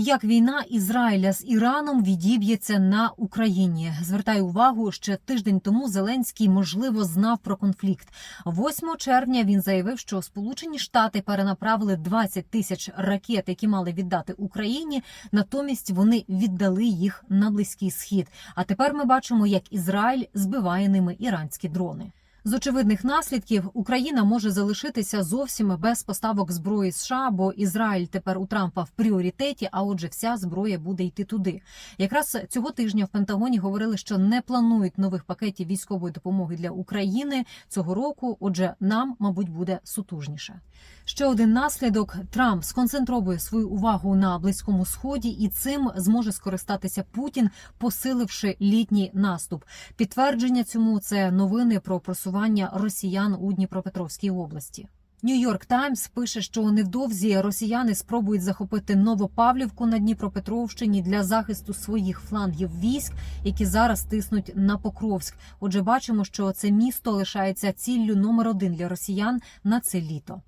Як війна Ізраїля з Іраном відіб'ється на Україні? Звертаю увагу, ще тиждень тому Зеленський можливо знав про конфлікт. 8 червня він заявив, що Сполучені Штати перенаправили 20 тисяч ракет, які мали віддати Україні. Натомість вони віддали їх на близький схід. А тепер ми бачимо, як Ізраїль збиває ними іранські дрони. З очевидних наслідків Україна може залишитися зовсім без поставок зброї США, бо Ізраїль тепер у Трампа в пріоритеті. А отже, вся зброя буде йти туди. Якраз цього тижня в Пентагоні говорили, що не планують нових пакетів військової допомоги для України цього року. Отже, нам, мабуть, буде сутужніше. Ще один наслідок: Трамп сконцентровує свою увагу на близькому сході, і цим зможе скористатися Путін, посиливши літній наступ. Підтвердження цьому це новини про просування росіян у Дніпропетровській області. Нью-Йорк Таймс пише, що невдовзі росіяни спробують захопити Новопавлівку на Дніпропетровщині для захисту своїх флангів військ, які зараз тиснуть на Покровськ. Отже, бачимо, що це місто лишається ціллю номер один для росіян на це літо.